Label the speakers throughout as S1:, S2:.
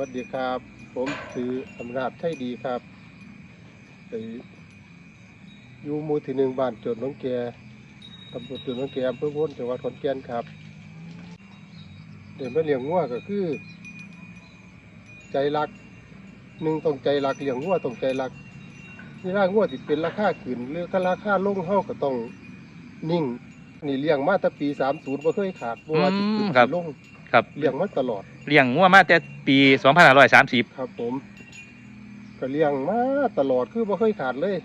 S1: วัสดีครับ ผมคืออำนาจไทยดีครับไปอยู่หมู่ที่หนึ่งบ้านโจดหน้องแกตำบลโจดหน้องแกอำเภอพ้นจังหวัดขอนแก่นครับ เดี๋ยวมาเลี้ยงงัวก็คือ ใจรักหนึ่งต้องใจรักเลี้ยงงัวต้องใจรักนี่ร่างงัวที่เป็นราคาขึ้นหรือก็ราคาลงเฮาก็ต้องนิ่ง นี่เลี้ยงมาตั้งปี30บ่เคยขาดบ่ว่าสิขึ้น
S2: อืมครับ
S1: สิลง
S2: ครับ
S1: เลี้ยงมาตลอด
S2: เลี้ยงงัวมาแต่ ปี2530
S1: ครับผมก็เลี้ยงมาตลอดคือบ่เคยขาดเลย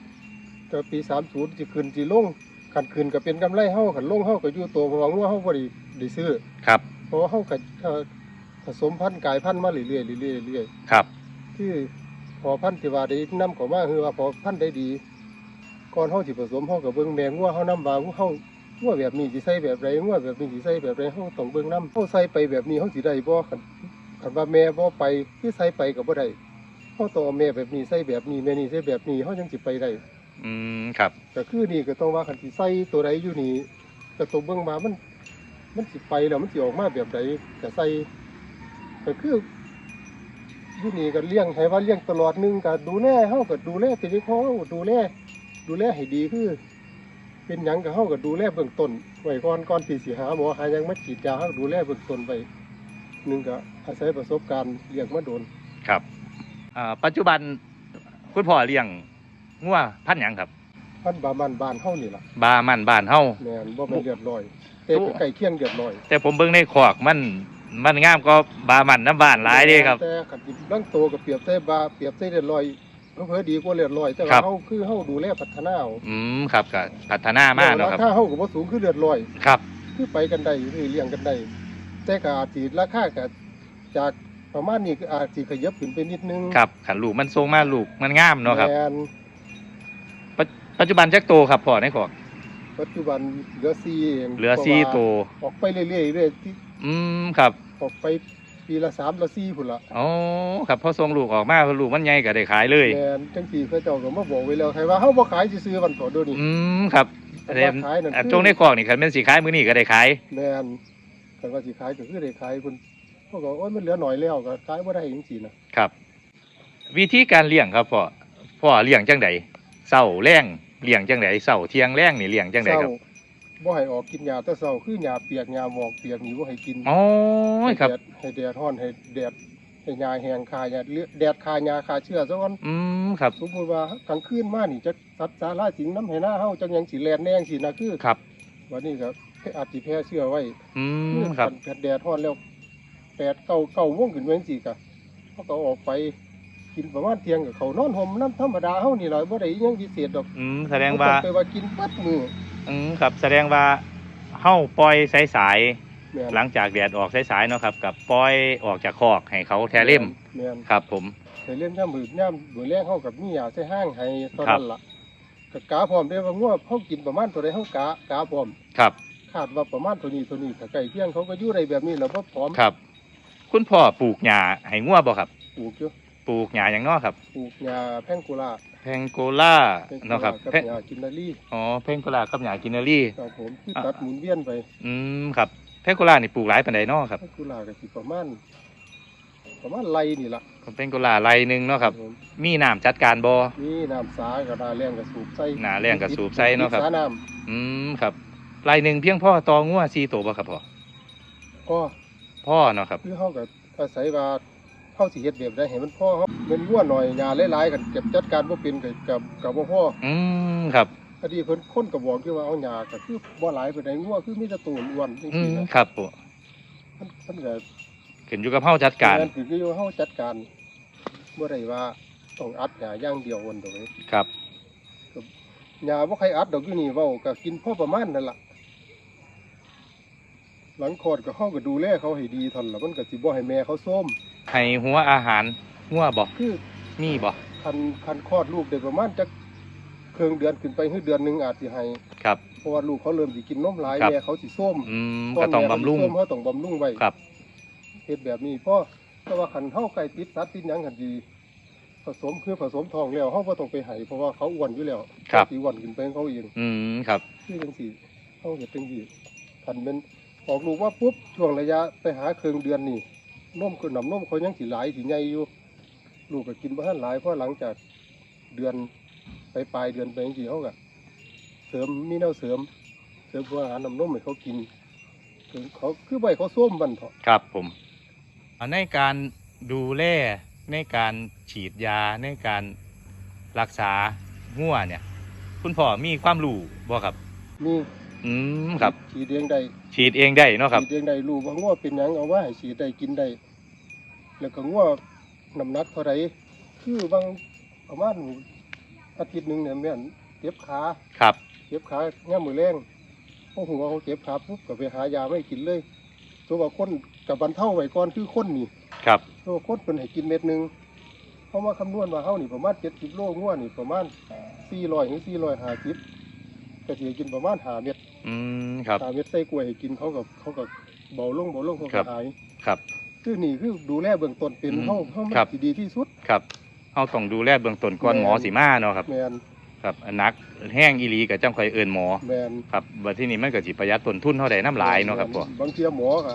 S1: แต่ปี30สิขึ้นสิลงคันขึ้นก็เป็นกำไรเฮาคันลงเฮาก็อยู่ตัวเพราะว่างัวเฮาบ่ได้ได้ซื้อ
S2: ครับ
S1: เพราะว่าเฮาก็เอ่อผสมพันธุ์กลายพันธุ์มาเรื่อยๆเรื่อยๆเรื่อย
S2: ครับ
S1: ๆคือพอพันธุ์ที่ว่าได้นำเข้ามาคือว่าพอพันธุ์ได้ดีก่อนเฮาสิผสมเฮาก็เบิ่งแม่งัวเฮานำว่าเฮางัวแบบนี้สิใส่แบบใดงัวแบบนี้สิใส่แบบใดเฮาต้องเบิ่งนำเฮาใส่ไปแบบนี้เฮาสิได้บ่คัน คันว่าแม่บ่ไปคือใส่ไปก็บ่ได้เฮาต้องเอาแม่แบบนี้ใส่แบบนี้แม่นี่ใส่แบบนี้เฮาจังสิไปได้
S2: อืมครับ
S1: ก็คือนี่ก็ต้องว่าคันสิใส่ตัวใดอยู่นี่ก็ต้องเบิ่งมามัน มันสิไปแล้วมันสิออกมาแบบใดก็ใส่ก็คืออยู่นี่ก็เลี้ยงให้ว่าเลี้ยงตลอดหนึงก็ดูแลเฮาก็ดูแลชีวิตของเฮาดูแลดูแลให้ดีคือ เป็นหยังก็เฮาก็ดูแลเบื้องต้นไว้ก่อนก่อนที่สิหาหมอหาหยังมาฉีดยาเฮาดูแลเบื้องต้นไป หนึงก็อาศัยประสบการณ์เลี้ยงมาโดน
S2: ครับอ่าปัจจุบันคุณพ่อเลี้ยงงัวพันธุ์หยังครับ
S1: พันบามันบ้านเฮานี่ล่ะ
S2: บามันบ้านเฮา
S1: แม่นบ่แม่นเดือดร้อย แต่ก็ใกล้เคียงเดือดร้อย
S2: แต่ผมเบิ่งในขอกมันมันงามก็บามันน้ำบ้านหลายเด้ครับ
S1: แต่ขันจิบางโตกับเปรียบใส่บาเปรียบใส่เรียบร้อยเพื่อดีกว่าเรียบร้อย แต่
S2: ครั
S1: ว่า
S2: บ
S1: เฮาคือเฮาดูแลพัฒนาเอา
S2: อืมครับก็พัฒนามากเนาะครับ
S1: ราคาเฮาก็บ่สูงคือเรียบร้อย
S2: ครับ
S1: คือไปกันได้คือเลี้ยงกันได้ แต่ก็อาจสิราคาก็จากประมาณนี้ก็อาจสิขยับขึ้นไปนิดนึง
S2: ครับขันลูกมันทรงมาลูกมันงามเนาะครับ
S1: แม่น
S2: ปัจปัจจุบันจักโตครับพ่อในขอก
S1: ปัจจุบันเหลือ4เอง
S2: เหลือสี่โต
S1: ออกไปเรื่อยๆเรื่อยที่
S2: อืมครับ
S1: ออกไปปีละ3ละ4พุ่นละ
S2: อ๋อครับพอทรงลูกออกมาพอลูกมันใหญ่ก็ได้ขายเลย
S1: แม่นจังซี่เขาเจ้าก็มาบอกไว้แล้วใครว่าเฮาบ่ขายซื่อๆวันต่อเดี๋ยวนี้
S2: อืมครับ
S1: แต่
S2: แต่
S1: ว่าขายนั่น
S2: อะ
S1: คือ
S2: จงในขอกนี่คันแม่นสิขายมื้อนี้ก็ได้ขาย
S1: แม่น แต่ว่าสิขายก็คือได้ขายคนพวกก็โอ้ยมันเหลือหน่อยแล้วก็ขายบ่ได้จังซี่นะครับ
S2: วิธีการเลี้ยงครับพ่อพ่อเลี้ยงจังไดเช้าแรงเลี้ยงจังไดเช้าเที่ยงแรงนี่เลี้ยงจังไดครับ
S1: เช้าบ่ให้ออกกินหญ้าแต่เช้าคือหญ้าเปียกหญ้าหมอกเปียกนี่บ่ให้กิน
S2: อ๋อครับ
S1: ให้แดดให้แดดร้อนให้แดดให้หญ้าแห้งคาหญ้าเลือแดดคาหญ้าคาเชื้อซะก่อน
S2: อืมครับ
S1: สมมุติว่ากลางคืนมานี่จะสัตว์สาราสิงน้ำให้หน้าเฮาจังหยังสิแล่นแน่จังซี่นะคือ
S2: ครับ
S1: วันนี้ก็ อาจสิแพ้เชื้อไว้
S2: อื
S1: คื
S2: มครับ
S1: คันแดดร้อนแล้วแปดเก้าเก้าโมงขึ้นไปจังซี่ก็เขาก็ออกไปกินประมาณเที่ยงก็เขานอนห่มน้ำธรรมดาเฮานี่ล่ะบ่ได้อิหยังพิเศษดอก
S2: อืมแสดงว่า
S1: บ่ต้องไปว่ากินปัดมือ
S2: อืมครับแสดงว่าเฮาปล่อยสาย
S1: แม่น
S2: ๆหลังจากแดดออกสายๆเนาะครับกับปล่อยออกจากคอกให้เขาแทเล่ม
S1: แม่น
S2: ครับ ผม
S1: แต่เล่มย่ำมือย่ำมือแรกเฮากับมียาใส่ห้างให้ตอน
S2: ครับ
S1: นั้นล่ะก็กาพร้อมได้ว่างัวเฮากินประมาณตัวใดเฮากากาพร้อม
S2: ครับ
S1: คาดว่าประมาณตัวนี้ตัวนี้ถ้าใกล้เคียงเขาก็อยู่ได้แบบนี้แล้วบ่พร้อม
S2: ครับ คุณพ่อปลูกหญ้าให้งัวบ่ครับ
S1: ปลูกอยู่
S2: ปลูกหญ้าหยังเนาะครับ
S1: ปลูกหญ้าแพงกุลา
S2: แพงโกล่า
S1: แพงกุ
S2: เนาะค
S1: ลา
S2: รับ
S1: กับ
S2: แพง
S1: หญ้ากินนารี
S2: อ๋อแพงโกล่ากับหญ้ากินนารี
S1: ครับผมคือ
S2: อ่า
S1: ตัดหมุนเวียนไป
S2: อืมครับแพงโกล่านี่ปลูกหลายปานใดเนาะครับ
S1: แพงกุลาก็สิประมาณประมาณไรนี่ล่ะ
S2: แพงโกล่าไรหนึงเนาะครับ
S1: ผม
S2: มีน้ำจัดการบ่
S1: มีน้ำสากับนาแรงกับสูบใส่
S2: หน้าแล้งก็สูบใส่เนาะครับ
S1: สาน้
S2: อืมครับ ไรหนึ่งเพียงพ่อตองัว4ตัวบ่ครับพ่อำ
S1: ก็
S2: พ่อเนาะครับ
S1: คือเฮาก็อาศัยว่าเฮาสิเฮ็ดแบบใดให้มันพอเฮาเป็นวัวหน่อยหญ้าหลายๆกันเก็บจัดการบ่เป็นก็กับกับบ่พอ
S2: อืมครับ
S1: พอดีเพิ่นคนก็บอกอยู่ว่าเอาหญ้าก็คือบ่หลายปานใดงัวคือมีแต่ตูนอ้วนจัง
S2: อื
S1: ซี่
S2: ม
S1: นะครับ
S2: ผม
S1: มันมันก็
S2: ขึ้นอยู่กับเฮาจัดการ
S1: แม่นคืออยู่เฮาจัดการบ่ได้ว่าต้องอัดหญ้าอย่างเดียววันดอกเว้ย
S2: ครับ
S1: หญ้าบ่ใครอัดดอกอยู่นี่เว้าก็กินพอประมาณนั่นล่ะ หลังคลอดก็เฮาก็ดูแลเขาให้ดีเท่านนล่ะมันก็สิบ่ให้แม่เขาส้ม
S2: ให้หัวอาหารงัวบ่
S1: คือ
S2: มีบ่
S1: คันคันคลอดลูกได้ประมาณจักครึ่งเดือนขึ้นไปคือเดือนหนึงอาจสิให้
S2: ครับ
S1: เพราะว่าลูกเขาเริ่มสิกินนมหลาย
S2: ครับ
S1: แม่เขาสิส้ม
S2: อืมก็ต้องบำรุง
S1: พ่อแม่เขาสิส้มเขาต้องบำรุงไว้
S2: ครับ
S1: เฮ็ดแบบนี้เพราะแต่ว่าคันเฮาไก่ติดสัตว์ติดหยังคันดีผสมคือผสมทองแล้วเฮาบ่ต้องไปให้เพราะว่าเขาอ้วนอยู่แล้ว
S2: ครับ
S1: สิอ้วนขึ้นไปของเขาเอง
S2: อืมครับ
S1: คือจังซี่เฮาเฮ็ดจังซี่คันเป็น ออกลูกว่าปุ๊บช่วงระยะไปหาครึ่งเดือนนี่นมคือน้ำนมเขายังสิหลายสิใหญ่อยู่ ลูกก็กินบ่ทันหลายเพราะหลังจากเดือนไปปลายเดือนไปจังซี่เขาก็เสริมมีแนวเสริม เสริมพวกอาหารน้ำนมให้เขากินคือเขาคือใบเขาส้มบันเถาะ
S2: ครับผมอ่าในการดูแลในการฉีดยาในการรักษางัวเนี่ย คุณพ่อมีความรู้บ่ครับ
S1: มี
S2: อืมครับ
S1: ฉีดเองได้
S2: ฉีดเองได้เนาะครับ
S1: ฉีดเองได้รู้ว่างัวเป็นหยังเอาว่าให้ฉีดได้กินได้ แล้วก็งัวน้ำหนักเท่าไรคือบางประมาณอาทิตย์หนึ่งเนี่ยแม่นเจ็บขา
S2: ครับ
S1: เจ็บขาแง่มือแรงพอหัวเขาเจ็บขาปุ๊บก็ไปหายาไม่กินเลยตัวว่าคนกับบรรเทาไว้ก่อนคือคนนี่
S2: ครับ
S1: ตัวคนเป็นให้กินเม็ดหนึ่งเขามาคำนวณว่าเขานี่ประมาณเจ็ดสิบโลงัวนี่ประมาณสี่ร้อยถึงสี่ร้อยห้าสิบ ก็สิให้กินประมาณหาเม็ด
S2: อืมครับ
S1: หาเม็ดใส่กล้วยให้กินเขากับเขากับเบาลงเบาลงเขา
S2: ครั
S1: ก็
S2: บ
S1: หาย
S2: ครับ
S1: คือนี่คือดูแลเบื้องต้นเป็น
S2: อืม
S1: เขาเขามัน
S2: ครับ
S1: สิดีที่สุด
S2: ครับเราต้องดูแลเบื้องต้นก่อน
S1: แม่น
S2: หมอสิมาเนาะครับ
S1: แมน
S2: ครับอันนักแห้งอีหลีกับจังคอยเอินหมอ
S1: แมน
S2: ครับบัดที่นี้มันก็สิประหยัดต้นทุนเท่าใดน้ำหลายเนาะครับพ่อ บา
S1: งทีหมอก็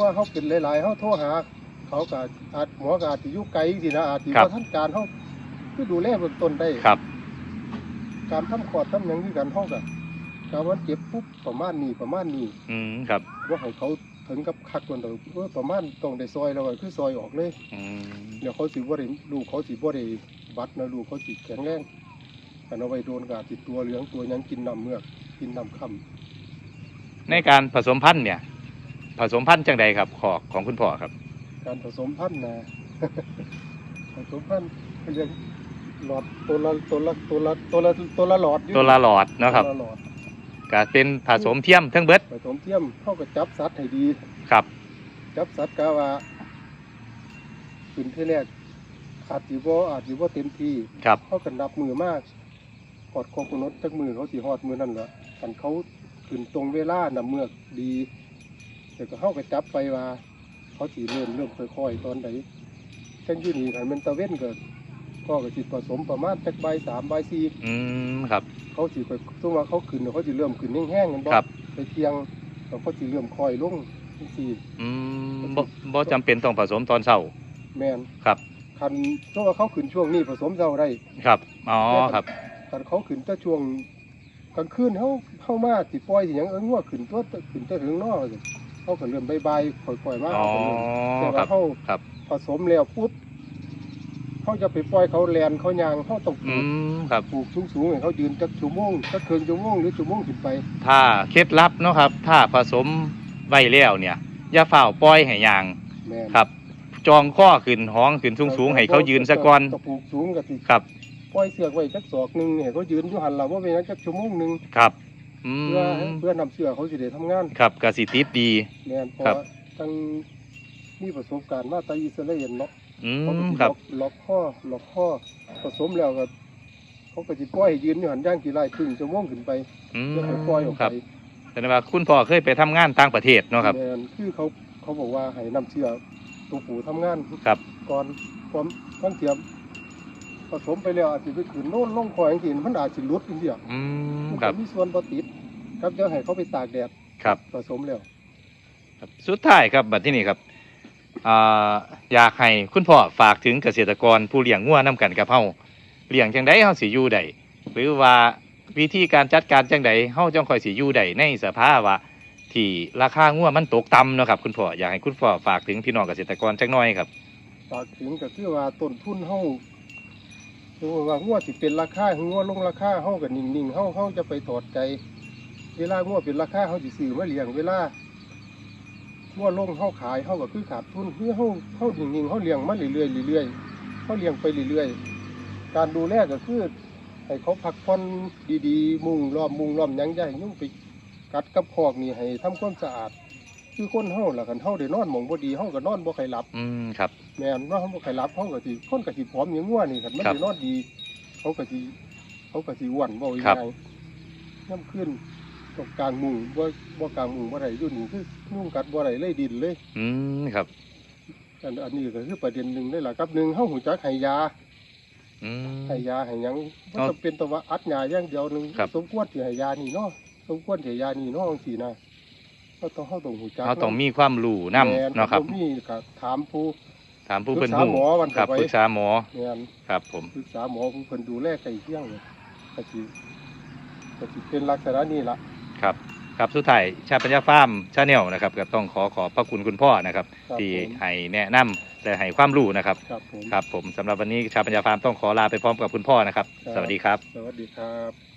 S1: ว่าเขาเป็นหลายๆเขาโทรหา เขาก็อาจหมอก็อาจจะอยุ่ไกลสินะอาจจะว่าท่านการเขาคือดูแลเบื้องต้นได้
S2: ครับ
S1: การทำคอร์ดทำหยังคือกันเขาก็การว่าเจ็บปุ๊บประมาณนี้ประมาณนี้
S2: อืมครับ
S1: ว่าให้เขาถึงกับคักก่อนเถอะเออประมาณต้องได้ซอยแล้วก็คือซอยออกเลย
S2: อืม
S1: เดี๋ยวเขาสิบ่ได้ลูกเขาสิบ่ได้บัดนะลูกเขาสิแข็งแรงแต่เอาไว้โดนกอาจสิตัวเหลืองตัวหยังกินน้ำเมือกกินน้ำค่ำ
S2: ในการผสมพันธุ์เนี่ย ผสมพันธุ์จังใดครับขอกของคุณพ่อครับ
S1: การผสมพันธุ์นะ ผสมพันธุ์เรียก หลอดตัวละตัวละตัวละตัวละตัวละหลอดอยู่
S2: ตัวละหลอดเนาะครับ
S1: ตัวละหลอด
S2: ก็เป็นผสมเทียมทั้งเบิด
S1: ผสมเทียมเข้ากับจับสัตว์ให้ดี
S2: ครับ
S1: จับสัตว์กาว่าขึ้นที่แรกอาจสิบ่อาจสิบ่เต็มที่
S2: ครับ
S1: เขากันนับมือมากหอดครบกำหนดจักมือเขาสิหอดมือนั่นแหละกันเขาขึ้นตรงเวลานำเมือกดีแต่ก็เข้าไปจับไปว่า เขาสีเริ่มเริ่มค่อยๆตอนไหนจังอยี่นี่ขันเป็นตะเว้นเกิด ก็กระสิผสมประมาณจักใบสามใบสี่
S2: อืมครับ
S1: เขาสิไปสมมติว่าเขาขึ้นเขาสิเริ่มขึ้นแห้งๆกันบ่
S2: ครับ
S1: ไปเทียงแล้วเขาสิเริ่มค่อยลงจังสี่
S2: อืมบ่บ่จำเป็นต้องผสมตอนเช้า
S1: แมน
S2: ครับ
S1: คันสมมติว่าเขาขึ้นช่วงนี้ผสมเจ้าได้
S2: ครับ อ๋อครับ
S1: คันเขาขึ้นแต่ช่วงกลางคืนเขาเข้ามาสิปล่อยสิหยังเอิ้งว่าขึ้นตัวขึ้นแต่ถึงนอกเลยเขาก็เริ่มบายๆค่อยๆมา
S2: อ๋อ
S1: เขาก็เริ่มแต่
S2: ครั
S1: ว่า
S2: บ
S1: เขา
S2: ครับ
S1: ผสมแล้วปุ๊บ เขาจะไปปล่อยเขาแลนเขายางเขาต้องป
S2: อื
S1: ลูก
S2: มครับ
S1: ปลูกสูงๆให้เขายืนจักชั่วโมงจักเคืองชั่วโมงหรือชั่วโมงขึ้นไป
S2: ถ้าเคล็ดลับเนาะครับ ถ้าผสมไว้แล้วเนี่ย อย่าเฝ้าวปล่อยให้ยาง
S1: แม่น
S2: ครับ จองข้อขึ้นห้องขึ้นสูงๆให้เขายืนซะก่อน
S1: จะปลูกสูงก็สิ
S2: ครับ
S1: ปล่อยเสือกไว้จักศอกหนึงให้เขายืนอยู่หันหลังว่าเป็นหยังจักชั่วโมงหนึง
S2: ครับอื
S1: เพื่อ
S2: ม
S1: เพื่อนำเสือเขาสิได้ทำงาน
S2: ครับกสิติดดี
S1: แม่นเพราะ
S2: ครับ
S1: ว่าทั้งมีประสบการณ์มาแตาอิสราเอลเนาะ
S2: อื
S1: เขาก็
S2: ม
S1: สิ
S2: ค
S1: ล็
S2: รั
S1: อบกล็อกข้อล็อกข้อผสมแล้วก็เขาก็สิปล่อยให้ยืนอยู่หันย่างกี่ไร่ครึ่งชั่วโมงขึ้นไป
S2: อืม
S1: แล้วค่อยปล่อยออก
S2: ค
S1: ไป
S2: รับแสดงว่าคุณพ่อเคยไปทำงานต่างประเทศเนาะครับ
S1: แม่นคือเขาเขาบอกว่าให้นำเชื่อตัวปู่ทำงาน
S2: ครับ
S1: ก่อนความต้องเทียมผสมไปแล้วอาจจะไปขืนโน่นลงคอยอย่างที่มันอาจจะหลุดจริง
S2: อืม
S1: ๆมัน
S2: ครับ
S1: ก็มีส่วนบ่ติดครับจะให้เขาไปตากแดด
S2: ครับ
S1: ผสมแล้ว
S2: ครับ สุดท้ายครับบัดที่นี่ครับ อยากให้คุณพ่อฝากถึงเกษตรกรผู้เลี้ยงงัวน้กันกับเฮาเลี้ยงจังไดเฮาสิอยู่ได้หรือว่าวิธีการจัดการจังไดเฮาจังค่อยสิอยู่ได้ในสภาวะที่ราคางัวมันตกต่ำเนาะครับคุณพ่ออยากให้คุณพ่อฝากถึงพี่น้องเกษตรกรจักหน่อยครับ
S1: ฝากถึงก็คือว่าต้นทุนเฮาคือว่างัวสิเป็นราคางัวลงราคาเฮาก็นิ่งๆเฮาเฮาจะไปถอดใจ เวลางัวเป็นราคาเฮาสิซื้อมาเลี้ยงเวลา งัวลงเฮาขายเฮาก็คือขาดทุนคือเฮาเฮานิ่งๆเฮาเลี้ยงมาเรื่อยๆเรื่อยๆเฮาเลี้ยงไปเรื่อยๆการดูแลก็คือให้เขาพักผ่อนดีๆ มุงล้อมมุงล้อมหยังใหญ่ยุ่งไปกัดกับพอกนี่ให้ทำความสะอาด คือคนเฮาล่ะกันเฮาได้นอนหมองบ่ดีเฮาก็นอนบ่ค่อยหลับ
S2: อืมครับ
S1: แม่นว่าเขาบ่ค่อยหลับเขาก็สิคนก็สิผอมอย่างงัวนี่คันมัน
S2: ครับ
S1: ได้นอนดีเขาก็สิเขาก็สิอ้วนบ่อี
S2: ครับ
S1: หยังน้ำขึ้น ตรงกลางมุงบ่บ่กลางมุงบ่ได้อยู่นี่คือยุ่งกัดบ่ได้เลยดินเลย
S2: อืมครับ
S1: อันอันนี้ก็คือประเด็นหนึงได้ล่ะครับหนึงเฮาหูจักให้ยา
S2: อืม
S1: ให้ยาให้หยังบ่
S2: เอา
S1: จำเป็นต้องว่าอัดยาอย่างเดียวหนึง
S2: ครับ
S1: สมควรสิให้ยานี่เนาะสมควรสิให้ยานี่เนาะจังซี่นะก็ต้องเข้าตรงหูจัก
S2: เขาต้องมีความรู้นํ
S1: แม่
S2: เนาะครับ
S1: มีก็ถามผู้
S2: ถามผู้เพิ่น
S1: ปรึกษา
S2: รู้
S1: หมอวัน
S2: ครับ
S1: ต่อไป
S2: ปรึกษาหมอ
S1: แม่น
S2: ครับผม
S1: ปรึกษาหมอผู้เพิ่นดูแลใกล้เคียงเลยก็สิก็สิเป็นลักษณะนี้ล่ะ
S2: ครับครับสุดท้ายชาปัญญาฟาร์มชาแนลนะครับก็ต้องขอขอบพระคุณคุณพ่อนะครับ
S1: ครับ
S2: ที่
S1: ผม
S2: ให้แนะนำและให้ความรู้นะครับ
S1: ครับผม
S2: ครับผมสำหรับวันนี้ชาปัญญาฟาร์มต้องขอลาไปพร้อมกับคุณพ่อนะครับ
S1: ครับ
S2: สวัสดีครับ
S1: สวัสดีครับ